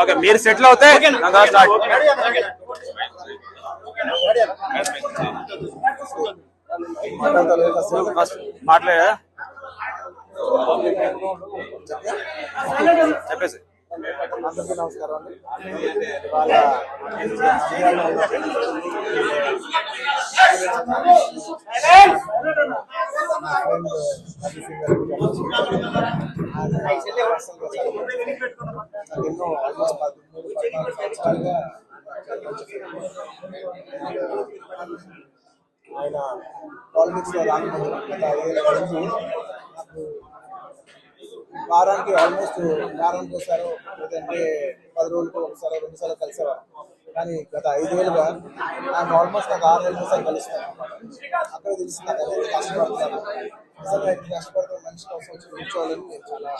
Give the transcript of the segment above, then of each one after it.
Okay మీరు settle అవుతే నాకు స్టార్ట్. ఫస్ట్ మాట్లాడా చెప్పేసి. అందరికీ నమస్కారం అండి ఎన్నో ఆల్మోస్ట్ పదమూడు పద్నాలుగు సంవత్సరాలుగా ఆయన పాలిటిక్స్లో రాకముందు గత నాకు వారానికి ఆల్మోస్ట్ వారానికి ఒకసారి లేదంటే పది రోజులకు ఒకసారి రెండు సార్లు కలిసేవారు. కానీ గత ఐదేళ్ళుగా నాకు ఆల్మోస్ట్ నాకు ఆరు నెలల సార్ కలుస్తాను అక్కడ తెలిసి నాకు ఎంత కష్టపడుతున్నాను నిజంగా ఎంత కష్టపడుతున్న మనిషి కోసం వచ్చి కూర్చోవాలని నేను చాలా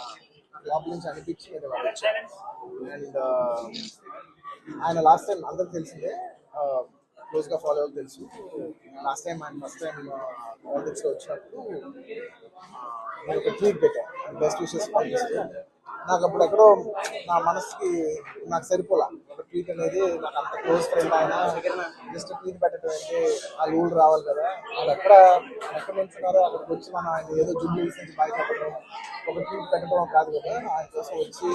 లోపల నుంచి అనిపించి నేను వాళ్ళు వచ్చాను అండ్ ఆయన లాస్ట్ టైం అందరికి తెలిసిందే క్లోజ్గా ఫాలో అవ్వాలి తెలుసు లాస్ట్ టైం ఆయన ఫస్ట్ టైం పాలిటిక్స్లో వచ్చినప్పుడు ఆ, నేను ఒక ట్వీట్ పెట్టాను బెస్ట్ విషెస్ పంపిస్తూ నాకు అప్పుడు ఎక్కడో నా మనసుకి నాకు సరిపోలా. ఒక ట్వీట్ అనేది నాకు అంత క్లోజ్ ఫ్రెండ్ ఆయన జస్ట్ ట్వీట్ పెట్టడం అంటే ఆ రూల్ రావాలి కదా. వాళ్ళు ఎక్కడ ఎక్కడ నుంచున్నారో అక్కడికి వచ్చి మనం ఆయన ఏదో జుబ్లీ నుంచి బయట ఒక ట్వీట్ పెట్టడం కాదు కదా. ఆయన కోసం వచ్చి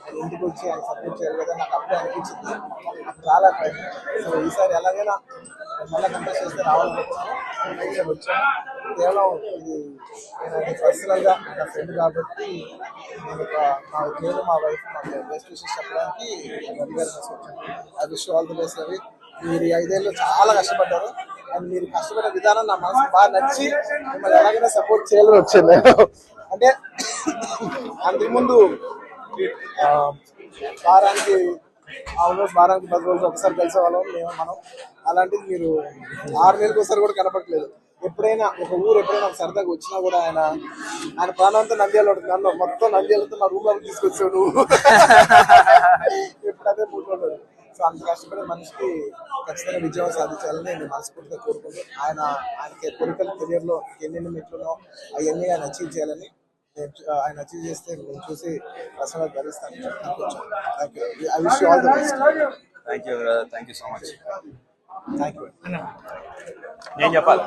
ఆయన ఇంటికి వచ్చి ఆయన సపోర్ట్ చేయాలి కదా నాకు అప్పుడే అనిపించింది. నాకు చాలా సో ఈసారి ఎలాగైనా మళ్ళీ కంటెస్ట్ చేస్తే రావాలనుకున్నాను వచ్చాను వచ్చాను. కేవలం ఇది నేను పర్సనల్గా నా ఫ్రెండ్ కాబట్టి నేను ఒక మా పేరు మా వైఫ్ మాకు బెస్ట్ విషెస్ చెప్పడానికి రవి గారి కోసం వచ్చాను. I wish all the best Ravi. మీరు ఐదేళ్ళు చాలా కష్టపడ్డారు. అండ్ మీరు కష్టపడే విధానం నా మనసు బాగా నచ్చి మిమ్మల్ని ఎలాగైనా సపోర్ట్ చేయాలని వచ్చింది అంటే అంతకుముందు వారానికి ఆల్మోస్ట్ వారానికి పది రోజులు ఒకసారి కలిసే వాళ్ళం మేము మనం. అలాంటిది మీరు ఆరు నెలలకు ఒకసారి కూడా కనపట్లేదు ఎప్పుడైనా ఒక ఊరు ఎప్పుడైనా ఒక సరదాగా వచ్చినా కూడా ఆయన ఆయన ప్రాణంతో నంద్యాల ఉంటుంది. నన్ను మొత్తం నంద్యాలతో నా రూమ్లోకి తీసుకొచ్చావు నువ్వు. ఎప్పుడు అదే మూడు సో అంత కష్టపడే మనిషికి ఖచ్చితంగా విజయం సాధించాలని నేను మనస్ఫూర్తిగా కోరుకుంటాను ఆయన ఆయనకి పొలిటికల్ కెరియర్లో ఎన్నెన్ని మెట్లునో అవన్నీ ఆయన అచీవ్ చేయాలని ఆయన అచీవ్ చేస్తే నేను చూసి personal భరిస్తాను I wish all the best thank you thank you so much thank you నేను చెప్పాలి?